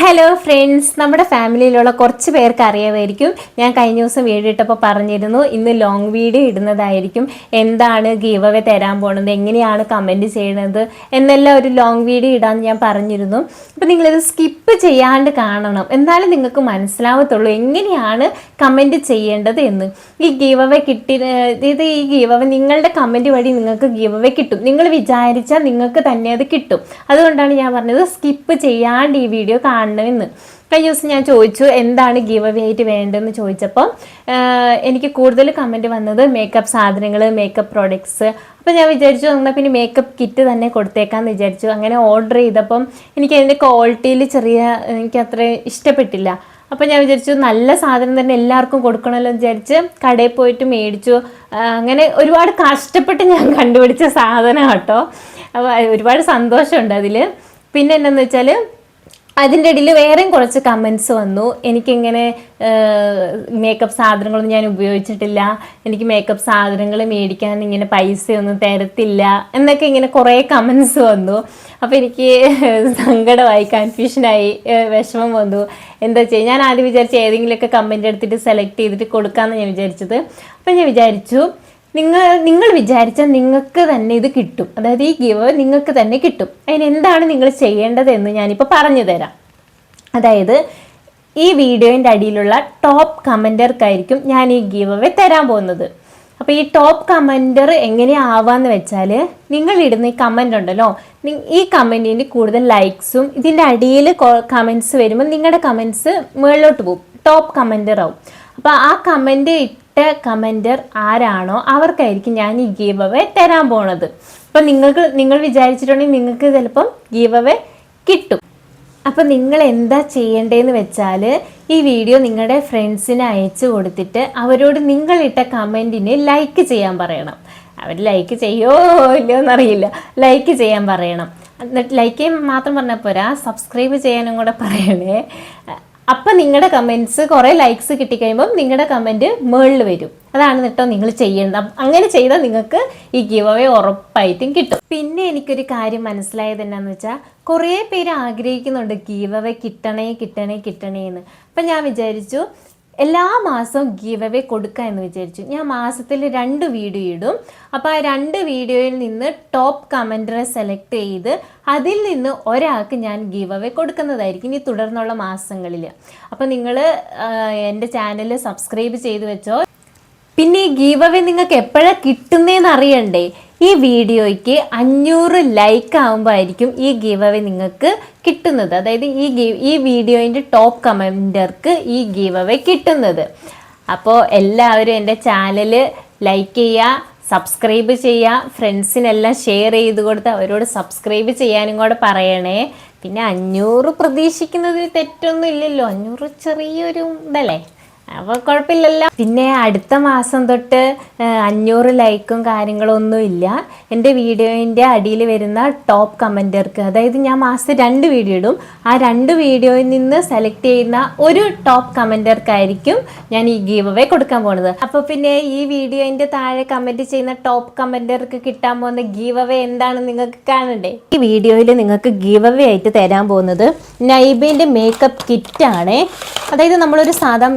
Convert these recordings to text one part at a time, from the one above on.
Hello friends നമ്മുടെ ഫാമിലിയിലുള്ള കുറച്ച് പേർക്ക് അറിയാമായിരിക്കും. ഞാൻ കഴിഞ്ഞ ദിവസം വീഡിയോ ഇട്ടപ്പോൾ പറഞ്ഞിരുന്നു ഇന്ന് ലോങ് വീഡിയോ ഇടുന്നതായിരിക്കും. എന്താണ് ഗീവ് അവേ തരാൻ പോണത്? എങ്ങനെയാണ് കമന്റ് ചെയ്യണത്? എന്നെല്ലാം ഒരു ലോങ് വീഡിയോ ഇടാമെന്ന് ഞാൻ പറഞ്ഞിരുന്നു. അപ്പോൾ നിങ്ങളിത് സ്കിപ്പ് ചെയ്യാണ്ട് കാണണം. എന്നാലും നിങ്ങൾക്ക് മനസ്സിലാവത്തുള്ളൂ എങ്ങനെയാണ് കമന്റ് ചെയ്യേണ്ടത് എന്ന്. ഈ ഗീവ് അവേ കിട്ടി ഇത് ഈ ഗീവ് അവേ നിങ്ങളുടെ കമന്റ് വഴി നിങ്ങൾക്ക് ഗീവ് അവേ കിട്ടും. നിങ്ങൾ വിചാരിച്ചാൽ നിങ്ങൾക്ക് തന്നെ അത് കിട്ടും. അതുകൊണ്ടാണ് ഞാൻ പറഞ്ഞത് സ്കിപ്പ് ചെയ്യാണ്ട് ഈ വീഡിയോ കാണണമെന്ന് കഴിഞ്ഞ ദിവസം ഞാൻ ചോദിച്ചു എന്താണ് ഗീവ് അവേ ആയിട്ട് വേണ്ടതെന്ന് ചോദിച്ചപ്പോൾ എനിക്ക് കൂടുതൽ കമന്റ് വന്നത് മേക്കപ്പ് സാധനങ്ങൾ മേക്കപ്പ് പ്രോഡക്ട്സ് അപ്പോൾ ഞാൻ വിചാരിച്ചു എന്നാൽ പിന്നെ മേക്കപ്പ് കിറ്റ് തന്നെ കൊടുത്തേക്കാമെന്ന് വിചാരിച്ചു. അങ്ങനെ ഓർഡർ ചെയ്തപ്പം എനിക്ക് അതിന്റെ ക്വാളിറ്റിയിൽ ചെറിയ എനിക്ക് അത്ര ഇഷ്ടപ്പെട്ടില്ല. അപ്പോൾ ഞാൻ വിചാരിച്ചു നല്ല സാധനം തന്നെ എല്ലാവർക്കും കൊടുക്കണമല്ലോ എന്ന് വിചാരിച്ച് കടയിൽ പോയിട്ട് മേടിച്ചു. അങ്ങനെ ഒരുപാട് കഷ്ടപ്പെട്ട് ഞാൻ കണ്ടുപിടിച്ച സാധനം കേട്ടോ അപ്പോൾ ഒരുപാട് സന്തോഷമുണ്ട് അതിൽ പിന്നെ എന്താണെന്ന് വെച്ചാൽ അതിന്റെ ഇടയിൽ വേറെയും കുറച്ച് കമൻസ് വന്നു. എനിക്കിങ്ങനെ മേക്കപ്പ് സാധനങ്ങളൊന്നും ഞാൻ ഉപയോഗിച്ചിട്ടില്ല. എനിക്ക് മേക്കപ്പ് സാധനങ്ങൾ മേടിക്കാൻ ഇങ്ങനെ പൈസയൊന്നും തരത്തില്ല എന്നൊക്കെ ഇങ്ങനെ കുറേ കമൻസ് വന്നു. അപ്പോൾ എനിക്ക് സങ്കടമായി കൺഫ്യൂഷനായി വിഷമം വന്നു. എന്താ ചെയ്യുക ഞാൻ ആദ്യം വിചാരിച്ച ഏതെങ്കിലുമൊക്കെ കമന്റ് എടുത്തിട്ട് സെലക്ട് ചെയ്തിട്ട് കൊടുക്കാമെന്ന് ഞാൻ വിചാരിച്ചത്. അപ്പോൾ ഞാൻ വിചാരിച്ചു നിങ്ങൾ നിങ്ങൾ വിചാരിച്ചാൽ നിങ്ങൾക്ക് തന്നെ ഇത് കിട്ടും. അതായത് ഈ ഗിവ് നിങ്ങൾക്ക് തന്നെ കിട്ടും. അതിന് എന്താണ് നിങ്ങൾ ചെയ്യേണ്ടതെന്ന് ഞാനിപ്പോൾ പറഞ്ഞു തരാം. അതായത് ഈ വീഡിയോന്റെ അടിയിലുള്ള ടോപ്പ് കമന്റർക്കായിരിക്കും ഞാൻ ഈ ഗീവ് അവേ തരാൻ പോകുന്നത്. അപ്പോൾ ഈ ടോപ്പ് കമന്റർ എങ്ങനെയാവാന്ന് വെച്ചാൽ നിങ്ങൾ ഇടുന്ന ഈ കമന്റ് ഉണ്ടല്ലോ ഈ കമന്റിന് കൂടുതൽ ലൈക്സും ഇതിന്റെ അടിയിൽ കമൻസ് വരുമ്പോൾ നിങ്ങളുടെ കമൻസ് മുകളിലോട്ട് പോകും ടോപ്പ് കമന്റർ ആവും. അപ്പോൾ ആ കമന്റ് ഇട്ട കമന്റർ ആരാണോ അവർക്കായിരിക്കും ഞാൻ ഈ ഗീവ് അവേ തരാൻ പോണത്. അപ്പോൾ നിങ്ങൾക്ക് നിങ്ങൾ വിചാരിച്ചിട്ടുണ്ടെങ്കിൽ നിങ്ങൾക്ക് ചിലപ്പം ഗീവ് അവേ കിട്ടും. അപ്പം നിങ്ങൾ എന്താ ചെയ്യേണ്ടതെന്ന് വെച്ചാൽ ഈ വീഡിയോ നിങ്ങളുടെ ഫ്രണ്ട്സിന് അയച്ചു കൊടുത്തിട്ട് അവരോട് നിങ്ങളിട്ട കമന്റിന് ലൈക്ക് ചെയ്യാൻ പറയണം. അവർ ലൈക്ക് ചെയ്യോ ഇല്ലയോ എന്നറിയില്ല. ലൈക്ക് ചെയ്യാൻ പറയണം. എന്നിട്ട് ലൈക്ക് മാത്രം പറഞ്ഞാൽ പോരാ. സബ്സ്ക്രൈബ് ചെയ്യാനും കൂടെ പറയണേ. അപ്പം നിങ്ങളുടെ കമന്റ്സ് കുറേ ലൈക്സ് കിട്ടിക്കഴിയുമ്പം നിങ്ങളുടെ കമന്റ് മുകളിൽ വരും. അതാണ് കേട്ടോ നിങ്ങൾ ചെയ്യേണ്ടത്. അങ്ങനെ ചെയ്താൽ നിങ്ങൾക്ക് ഈ ഗീവ് അവേ ഉറപ്പായിട്ടും കിട്ടും. പിന്നെ എനിക്കൊരു കാര്യം മനസ്സിലായത് എന്നാന്ന് വെച്ചാൽ കുറേ പേര് ആഗ്രഹിക്കുന്നുണ്ട് ഗീവ് അവേ കിട്ടണേ കിട്ടണേ കിട്ടണേ എന്ന് അപ്പം ഞാൻ വിചാരിച്ചു എല്ലാ മാസവും ഗീവ് അവേ കൊടുക്കുക എന്ന് വിചാരിച്ചു. ഞാൻ മാസത്തിൽ രണ്ട് വീഡിയോ ഇടും. അപ്പോൾ ആ രണ്ട് വീഡിയോയിൽ നിന്ന് ടോപ്പ് കമന്ററെ സെലക്ട് ചെയ്ത് അതിൽ നിന്ന് ഒരാൾക്ക് ഞാൻ ഗീവ് അവേ കൊടുക്കുന്നതായിരിക്കും ഇനി തുടർന്നുള്ള മാസങ്ങളിൽ. അപ്പോൾ നിങ്ങൾ എന്റെ ചാനൽ സബ്സ്ക്രൈബ് ചെയ്ത് വെച്ചോ. പിന്നെ ഈ ഗീവ് അവേ നിങ്ങൾക്ക് എപ്പോഴാണ് കിട്ടുന്നതെന്ന് അറിയണ്ടേ? ഈ വീഡിയോയ്ക്ക് അഞ്ഞൂറ് ലൈക്ക് ആകുമ്പോൾ ആയിരിക്കും ഈ ഗീവ് അവേ നിങ്ങൾക്ക് കിട്ടുന്നത്. അതായത് ഈ ഗീവ് ഈ വീഡിയോയിന്റെ ടോപ്പ് കമന്റർക്ക് ഈ ഗീവ് അവേ കിട്ടുന്നത്. അപ്പോൾ എല്ലാവരും എന്റെ ചാനൽ ലൈക്ക് ചെയ്യുക സബ്സ്ക്രൈബ് ചെയ്യുക ഫ്രണ്ട്സിനെല്ലാം ഷെയർ ചെയ്ത് കൊടുത്ത് അവരോട് സബ്സ്ക്രൈബ് ചെയ്യാനും കൂടെ പറയണേ. പിന്നെ അഞ്ഞൂറ് പ്രതീക്ഷിക്കുന്നതിൽ തെറ്റൊന്നും ഇല്ലല്ലോ. അഞ്ഞൂറ് ചെറിയൊരു ഇതല്ലേ? അപ്പോൾ കുഴപ്പമില്ലല്ലോ. പിന്നെ അടുത്ത മാസം തൊട്ട് അഞ്ഞൂറ് ലൈക്കും കാര്യങ്ങളും ഒന്നും ഇല്ല. എന്റെ വീഡിയോയിന്റെ അടിയിൽ വരുന്ന ടോപ്പ് കമന്റർക്ക് അതായത് ഞാൻ മാസം രണ്ട് വീഡിയോ ഇടും. ആ രണ്ട് വീഡിയോയിൽ നിന്ന് സെലക്ട് ചെയ്യുന്ന ഒരു ടോപ്പ് കമന്റർക്കായിരിക്കും ഞാൻ ഈ ഗീവ് അവേ കൊടുക്കാൻ പോണത്. അപ്പോൾ പിന്നെ ഈ വീഡിയോന്റെ താഴെ കമന്റ് ചെയ്യുന്ന ടോപ്പ് കമന്റർക്ക് കിട്ടാൻ പോകുന്ന ഗീവ് അവേ എന്താണെന്ന് നിങ്ങൾക്ക് കാണണ്ടേ? ഈ വീഡിയോയിൽ നിങ്ങൾക്ക് ഗീവ് അവേ ആയിട്ട് തരാൻ പോകുന്നത് നൈബേന്റെ മേക്കപ്പ് കിറ്റാണ്. അതായത് നമ്മളൊരു സാധാ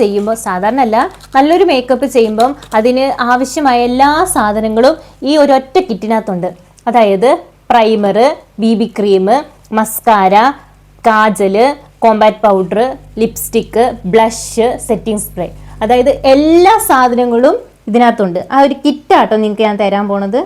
ചെയ്യുമ്പോൾ സാധാരണ അല്ല നല്ലൊരു മേക്കപ്പ് ചെയ്യുമ്പം അതിന് ആവശ്യമായ എല്ലാ സാധനങ്ങളും ഈ ഒരൊറ്റ കിറ്റിനകത്തുണ്ട്. അതായത് primer B B cream mascara kajal compact powder lipstick blush setting spray അതായത് എല്ലാ സാധനങ്ങളും ഇതിനകത്തുണ്ട്. ആ ഒരു കിറ്റാട്ടോ നിങ്ങൾക്ക് ഞാൻ തരാൻ പോണത്.